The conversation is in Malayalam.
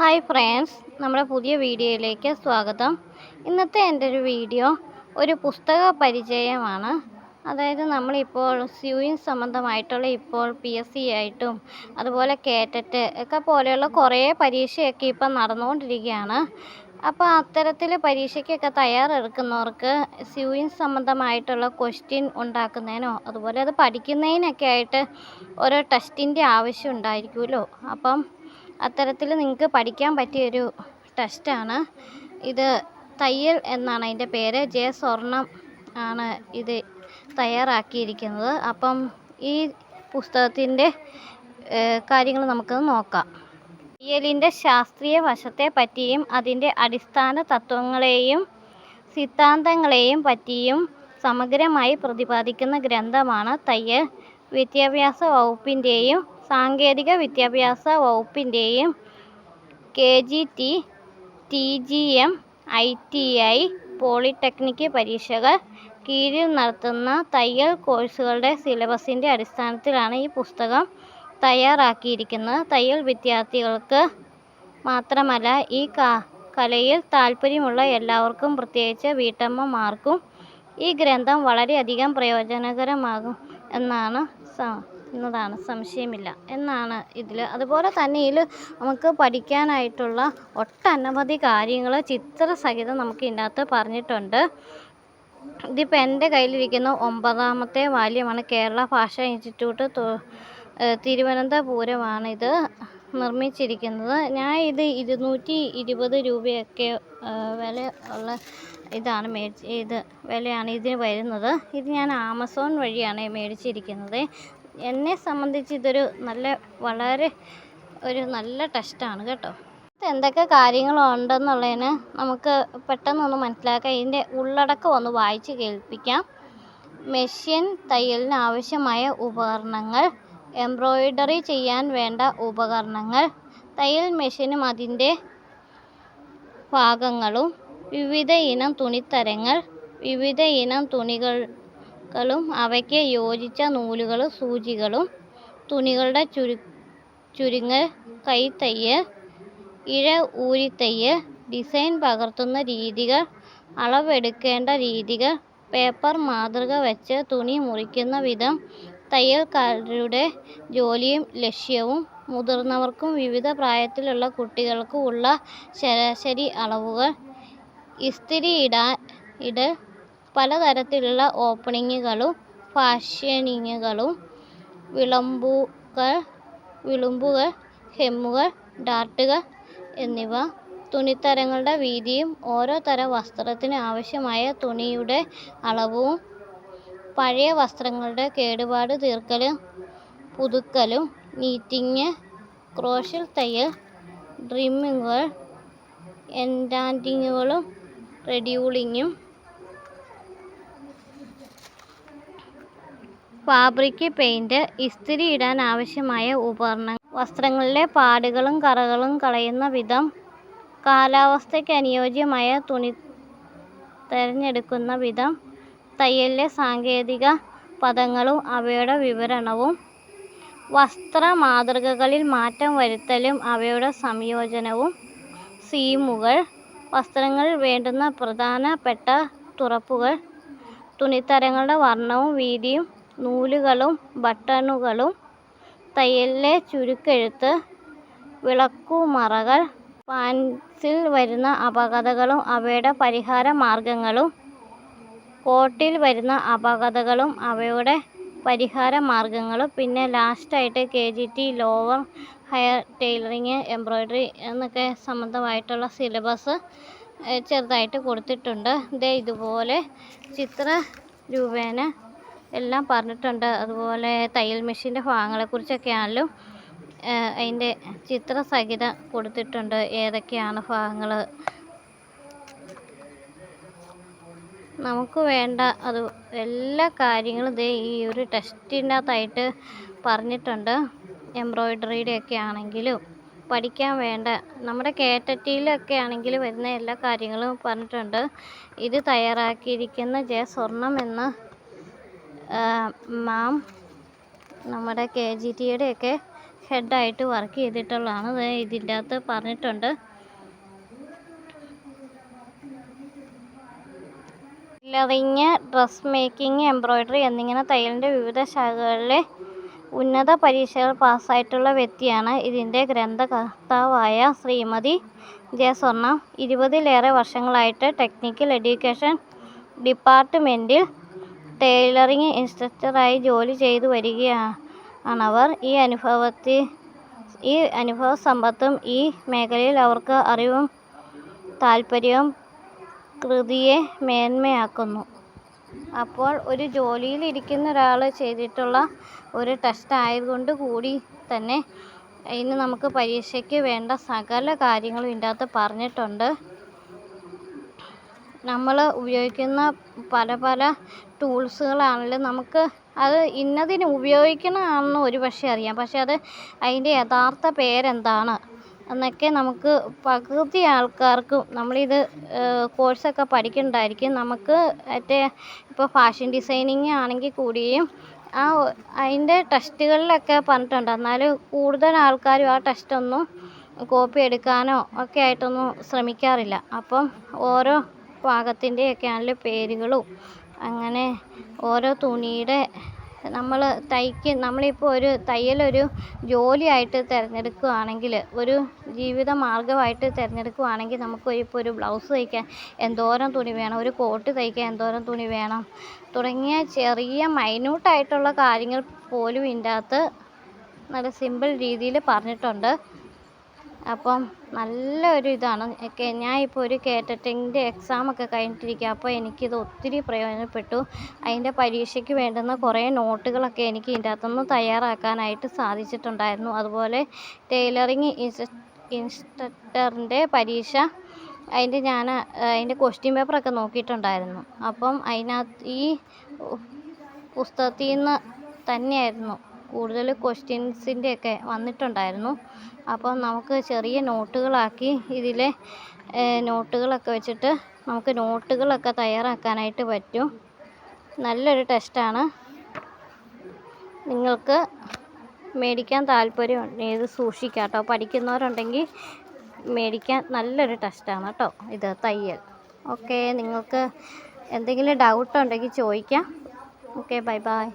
ഹായ് ഫ്രണ്ട്സ് നമ്മുടെ പുതിയ വീഡിയോയിലേക്ക് സ്വാഗതം. ഇന്നത്തെ എന്റെ ഒരു വീഡിയോ ഒരു പുസ്തക പരിചയമാണ്. അതായത് നമ്മളിപ്പോൾ സ്യൂയിങ് സംബന്ധമായിട്ടുള്ള ഇപ്പോൾ പി എസ് സി ആയിട്ടും അതുപോലെ കേറ്ററ്റ് ഒക്കെ പോലെയുള്ള കുറേ പരീക്ഷയൊക്കെ ഇപ്പം നടന്നുകൊണ്ടിരിക്കുകയാണ്. അപ്പോൾ അത്തരത്തിൽ പരീക്ഷയ്ക്കൊക്കെ തയ്യാറെടുക്കുന്നവർക്ക് സ്യൂയിങ് സംബന്ധമായിട്ടുള്ള ക്വസ്റ്റ്യൻ ഉണ്ടാക്കുന്നതിനോ അതുപോലെ അത് പഠിക്കുന്നതിനൊക്കെ ആയിട്ട് ഓരോ ടെസ്റ്റിന്റെ ആവശ്യം ഉണ്ടായിരിക്കുമല്ലോ. അപ്പം അത്തരത്തിൽ നിങ്ങൾക്ക് പഠിക്കാൻ പറ്റിയൊരു ടെസ്റ്റാണ് ഇത് തയ്യൽ എന്നാണ് അതിന്റെ പേര്. ജെ സ്വർണം ആണ് ഇത് തയ്യാറാക്കിയിരിക്കുന്നത്. അപ്പം ഈ പുസ്തകത്തിന്റെ കാര്യങ്ങൾ നമുക്ക് നോക്കാം. തയ്യലിന്റെ ശാസ്ത്രീയ വശത്തെ പറ്റിയും അതിന്റെ അടിസ്ഥാന തത്വങ്ങളെയും സിദ്ധാന്തങ്ങളെയും പറ്റിയും സമഗ്രമായി പ്രതിപാദിക്കുന്ന ഗ്രന്ഥമാണ് തയ്യൽ. വിദ്യാഭ്യാസ വകുപ്പിന്റെയും സാങ്കേതിക വിദ്യാഭ്യാസ വകുപ്പിന്റെയും K G T T G M I T I polytechnic പരീക്ഷകൾ കീഴിൽ നടത്തുന്ന തയ്യൽ കോഴ്സുകളുടെ സിലബസിന്റെ അടിസ്ഥാനത്തിലാണ് ഈ പുസ്തകം തയ്യാറാക്കിയിരിക്കുന്നത്. തയ്യൽ വിദ്യാർത്ഥികൾക്ക് മാത്രമല്ല ഈ കലയിൽ താൽപ്പര്യമുള്ള എല്ലാവർക്കും പ്രത്യേകിച്ച് വീട്ടമ്മമാർക്കും ഈ ഗ്രന്ഥം വളരെയധികം പ്രയോജനകരമാകും എന്നാണ് എന്നതാണ് സംശയമില്ല എന്നാണ് ഇതിൽ. അതുപോലെ തന്നെ ഇതിൽ നമുക്ക് പഠിക്കാനായിട്ടുള്ള ഒട്ടനവധി കാര്യങ്ങൾ ചിത്രസഹിതം നമുക്ക് ഇതിനകത്ത് പറഞ്ഞിട്ടുണ്ട്. ഇതിപ്പോൾ എന്റെ കയ്യിലിരിക്കുന്ന ഒമ്പതാമത്തെ വാല്യമാണ് കേരള ഭാഷാ ഇൻസ്റ്റിറ്റ്യൂട്ട്. തിരുവനന്തപുരമാണ് ഇത് നിർമ്മിച്ചിരിക്കുന്നത്. ഞാൻ ഇത് ഇരുന്നൂറ്റി ഇരുപത് രൂപയൊക്കെ വില ഉള്ള ഇതാണ് മേടിച്ച് ഇത് വിലയാണ് ഇതിന് വരുന്നത്. ഇത് ഞാൻ ആമസോൺ വഴിയാണ് മേടിച്ചിരിക്കുന്നത്. എന്നെ സംബന്ധിച്ച് ഇതൊരു നല്ല വളരെ ഒരു നല്ല ടെസ്റ്റാണ് കേട്ടോ. എന്തൊക്കെ കാര്യങ്ങളുണ്ടെന്നുള്ളതിന് നമുക്ക് പെട്ടെന്നൊന്ന് മനസ്സിലാക്കാം. ഇതിന്റെ ഉള്ളടക്കം ഒന്ന് വായിച്ച് കേൾപ്പിക്കാം. മെഷീൻ തയ്യലിന് ആവശ്യമായ ഉപകരണങ്ങൾ എംബ്രോയിഡറി ചെയ്യാൻ വേണ്ട ഉപകരണങ്ങൾ തയ്യൽ മെഷീനും അതിന്റെ ഭാഗങ്ങളും വിവിധ ഇനം തുണിത്തരങ്ങൾ വിവിധ ഇനം തുണികളും അവയ്ക്ക് യോജിച്ച നൂലുകളും സൂചികളും തുണികളുടെ ചുരു ചുരുങ്ങൽ കൈത്തയ്യൽ ഇഴ ഊരിത്തയ്യൽ ഡിസൈൻ പകർത്തുന്ന രീതികൾ അളവെടുക്കേണ്ട രീതികൾ പേപ്പർ മാതൃക വെച്ച് തുണി മുറിക്കുന്ന വിധം തയ്യൽക്കാരുടെ ജോലിയും ലക്ഷ്യവും മുതിർന്നവർക്കും വിവിധ പ്രായത്തിലുള്ള കുട്ടികൾക്കും ഉള്ള ശരാശരി അളവുകൾ ഇസ്തിരി ഇടാൻ ഇടൽ പലതരത്തിലുള്ള ഓപ്പണിങ്ങുകളും ഫാഷനിങ്ങുകളും വിളമ്പുകൾ വിളുമ്പുകൾ ഹെമ്മുകൾ ഡാർട്ടുകൾ എന്നിവ തുണിത്തരങ്ങളുടെ വീതിയും ഓരോ തരം വസ്ത്രത്തിന് ആവശ്യമായ തുണിയുടെ അളവും പഴയ വസ്ത്രങ്ങളുടെ കേടുപാട് തീർക്കലും പുതുക്കലും നീറ്റിങ് ക്രോഷിൽ തയ്യൽ ഡ്രിമ്മിങ്ങുകൾ എൻഡാന്റിങ്ങുകളും റെഡ്യൂളിങ്ങും ഫാബ്രിക് പെയിന്റ് ഇസ്തിരി ഇടാൻ ആവശ്യമായ ഉപകരണങ്ങൾ വസ്ത്രങ്ങളിലെ പാടുകളും കറകളും കളയുന്ന വിധം കാലാവസ്ഥയ്ക്ക് അനുയോജ്യമായ തുണി തിരഞ്ഞെടുക്കുന്ന വിധം തയ്യലിലെ സാങ്കേതിക പദങ്ങളും അവയുടെ വിവരണവും വസ്ത്ര മാതൃകകളിൽ മാറ്റം വരുത്തലും അവയുടെ സംയോജനവും സീമുകൾ വസ്ത്രങ്ങൾ വേണ്ടുന്ന പ്രധാനപ്പെട്ട തുറപ്പുകൾ തുണിത്തരങ്ങളുടെ വർണവും വീതിയും നൂലുകളും ബട്ടണുകളും തയ്യലിലെ ചുരുക്കെഴുത്ത് വിളക്കുമറകൾ പാൻസിൽ വരുന്ന അപകടങ്ങളും അവയുടെ പരിഹാര മാർഗങ്ങളും കോട്ടിൽ വരുന്ന അപകടങ്ങളും അവയുടെ പരിഹാര മാർഗങ്ങളും പിന്നെ ലാസ്റ്റായിട്ട് K G T lower higher tailoring embroidery എന്നൊക്കെ സംബന്ധമായിട്ടുള്ള സിലബസ് ചെറുതായിട്ട് കൊടുത്തിട്ടുണ്ട്. ദേ ഇതുപോലെ ചിത്ര രൂപേണ എല്ലാം പറഞ്ഞിട്ടുണ്ട്. അതുപോലെ തയ്യൽ മെഷീന്റെ ഭാഗങ്ങളെക്കുറിച്ചൊക്കെയാണല്ലോ അതിന്റെ ചിത്രസഹിതം കൊടുത്തിട്ടുണ്ട്. ഏതൊക്കെയാണ് ഭാഗങ്ങൾ നമുക്ക് വേണ്ട അത് എല്ലാ കാര്യങ്ങളും ദേ ഈ ഒരു ടെസ്റ്റിന്റെ അകത്തായിട്ട് പറഞ്ഞിട്ടുണ്ട്. എംബ്രോയ്ഡറിയുടെ ഒക്കെ ആണെങ്കിലും പഠിക്കാൻ വേണ്ട നമ്മുടെ കേറ്ററ്റിയിലൊക്കെ ആണെങ്കിൽ വരുന്ന എല്ലാ കാര്യങ്ങളും പറഞ്ഞിട്ടുണ്ട്. ഇത് തയ്യാറാക്കിയിരിക്കുന്ന ജെ സ്വർണം എന്ന മാം നമ്മുടെ കെ ജി ടിയുടെയൊക്കെ ഹെഡായിട്ട് വർക്ക് ചെയ്തിട്ടുള്ളതാണ്. ഇതിന്റെ അകത്ത് പറഞ്ഞിട്ടുണ്ട്. ടൈലറിങ് ഡ്രസ് മേക്കിംഗ് എംബ്രോയ്ഡറി എന്നിങ്ങനെ തയ്യലിന്റെ വിവിധ ശാഖകളിലെ ഉന്നത പരീക്ഷകൾ പാസ്സായിട്ടുള്ള വ്യക്തിയാണ് ഇതിന്റെ ഗ്രന്ഥകർത്താവായ ശ്രീമതി ജെ സ്വർണ ഇരുപതിലേറെ വർഷങ്ങളായിട്ട് ടെക്നിക്കൽ എഡ്യൂക്കേഷൻ ഡിപ്പാർട്ട്മെന്റിൽ ടൈലറിങ് ഇൻസ്ട്രക്ടറായി ജോലി ചെയ്തു വരികയാണവർ. ഈ അനുഭവത്തിൽ ഈ അനുഭവ സമ്പത്തും ഈ മേഖലയിൽ അവർക്ക് അറിവും താല്പര്യവും കൃതിയെ മേന്മയാക്കുന്നു. അപ്പോൾ ഒരു ജോലിയിൽ ഇരിക്കുന്ന ഒരാൾ ചെയ്തിട്ടുള്ള ഒരു ടെസ്റ്റ് ആയതുകൊണ്ട് കൂടി തന്നെ ഇന്ന് നമുക്ക് പരീക്ഷയ്ക്ക് വേണ്ട സകല കാര്യങ്ങളും ഇതിന്റെ അകത്ത് പറഞ്ഞിട്ടുണ്ട്. നമ്മൾ ഉപയോഗിക്കുന്ന പല പല ടൂൾസുകളാണെങ്കിലും നമുക്ക് അത് ഇന്നതിന് ഉപയോഗിക്കണതാണെന്ന് ഒരു പക്ഷേ അറിയാം. പക്ഷേ അത് അതിന്റെ യഥാർത്ഥ പേരെന്താണ് എന്നൊക്കെ നമുക്ക് പകുതി ആൾക്കാർക്കും നമ്മളിത് കോഴ്സൊക്കെ പഠിക്കുന്നുണ്ടായിരിക്കും. നമുക്ക് മറ്റേ ഇപ്പോൾ ഫാഷൻ ഡിസൈനിങ് ആണെങ്കിൽ കൂടിയും ആ അതിന്റെ ടെസ്റ്റുകളിലൊക്കെ പറഞ്ഞിട്ടുണ്ട്. എന്നാലും കൂടുതൽ ആൾക്കാരും ആ ടെസ്റ്റൊന്നും കോപ്പി എടുക്കാനോ ഒക്കെ ആയിട്ടൊന്നും ശ്രമിക്കാറില്ല. അപ്പം ഓരോ ഭാഗത്തിന്റെയൊക്കെ ആണെങ്കിലും പേരുകളും. അങ്ങനെ ഓരോ തുണിയുടെ നമ്മൾ തയ്ക്ക് നമ്മളിപ്പോൾ ഒരു തയ്യലൊരു ജോലിയായിട്ട് തിരഞ്ഞെടുക്കുകയാണെങ്കിൽ ഒരു ജീവിത മാർഗമായിട്ട് തിരഞ്ഞെടുക്കുകയാണെങ്കിൽ നമുക്ക് ഇപ്പോൾ ഒരു ബ്ലൗസ് തയ്ക്കാൻ എന്തോരം തുണി വേണം ഒരു കോട്ട് തയ്ക്കാൻ എന്തോരം തുണി വേണം തുടങ്ങിയ ചെറിയ മൈന്യൂട്ടായിട്ടുള്ള കാര്യങ്ങൾ പോലും ഇതിന്റെ അകത്ത് നല്ല സിമ്പിൾ രീതിയിൽ പറഞ്ഞിട്ടുണ്ട്. അപ്പം നല്ലൊരു ഇതാണ് ഞാൻ ഇപ്പോൾ ഒരു കേറ്ററിങ്ങിന്റെ എക്സാമൊക്കെ കഴിഞ്ഞിട്ടിരിക്കുക. അപ്പോൾ എനിക്കിത് ഒത്തിരി പ്രയോജനപ്പെട്ടു. അതിന്റെ പരീക്ഷയ്ക്ക് വേണ്ടുന്ന കുറേ നോട്ടുകളൊക്കെ എനിക്ക് ഇതിന്റെ അകത്തുനിന്ന് തയ്യാറാക്കാനായിട്ട് സാധിച്ചിട്ടുണ്ടായിരുന്നു. അതുപോലെ ടൈലറിങ് ഇൻസ്ട്രക്ടറിന്റെ പരീക്ഷ അതിന്റെ ഞാൻ അതിന്റെ ക്വസ്റ്റ്യൻ പേപ്പറൊക്കെ നോക്കിയിട്ടുണ്ടായിരുന്നു. അപ്പം അതിനകത്ത് ഈ പുസ്തകത്തിൽ നിന്ന് തന്നെയായിരുന്നു കൂടുതൽ ക്വസ്റ്റ്യൻസിന്റെയൊക്കെ വന്നിട്ടുണ്ടായിരുന്നു. അപ്പോൾ നമുക്ക് ചെറിയ നോട്ടുകളാക്കി ഇതിലെ നോട്ടുകളൊക്കെ വെച്ചിട്ട് നമുക്ക് നോട്ടുകളൊക്കെ തയ്യാറാക്കാനായിട്ട് പറ്റും. നല്ലൊരു ടെസ്റ്റാണ്. നിങ്ങൾക്ക് മേടിക്കാൻ താല്പര്യം ഇത് സൂക്ഷിക്കാം കേട്ടോ. പഠിക്കുന്നവരുണ്ടെങ്കിൽ മേടിക്കാൻ നല്ലൊരു ടെസ്റ്റാണ് കേട്ടോ ഇത് തയ്യൽ. ഓക്കെ നിങ്ങൾക്ക് എന്തെങ്കിലും ഡൗട്ട് ഉണ്ടെങ്കിൽ ചോദിക്കാം. Okay bye bye.